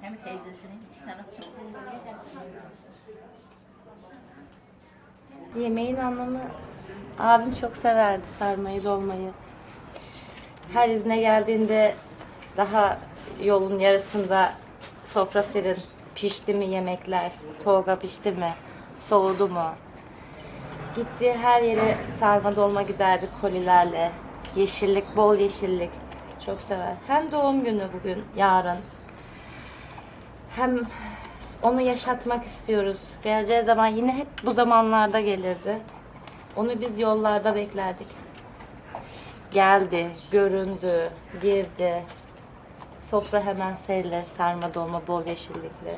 Hem teyzesinin Yemeğin anlamı abim çok severdi sarmayı dolmayı. Her izne geldiğinde daha yolun yarısında sofra serin. Pişti mi yemekler? Tolga pişti mi? Soğudu mu? Gittiği her yere sarma dolma giderdi kolilerle. Yeşillik, bol yeşillik. Çok sever. Hem doğum günü bugün, yarın. Hem onu yaşatmak istiyoruz. Geleceği zaman yine hep bu zamanlarda gelirdi. Onu biz yollarda beklerdik. Geldi, göründü, girdi. Sofra hemen serilir, sarma dolma bol yeşillikli.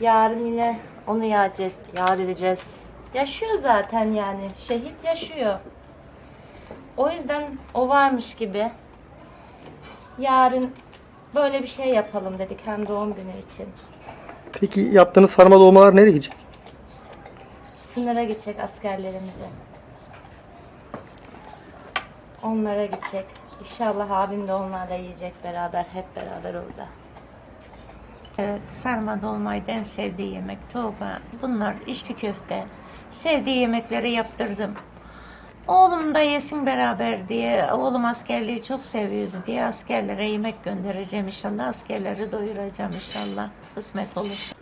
Yarın yine onu yad, yad edeceğiz. Yaşıyor zaten yani. Şehit yaşıyor. O yüzden o varmış gibi yarın böyle bir şey yapalım dedik hem doğum günü için. Peki yaptığınız sarma dolmalar nereye gidecek? Sınıra gidecek askerlerimize. Onlara gidecek. İnşallah abim de onlarla yiyecek beraber, hep beraber orada. Evet, sarma dolmayı en sevdiği yemek Tolga. Bunlar içli köfte. Sevdiği yemekleri yaptırdım. Oğlum da yesin beraber diye, oğlum askerliği çok seviyordu diye askerlere yemek göndereceğim inşallah. Askerleri doyuracağım inşallah. Kısmet olursa.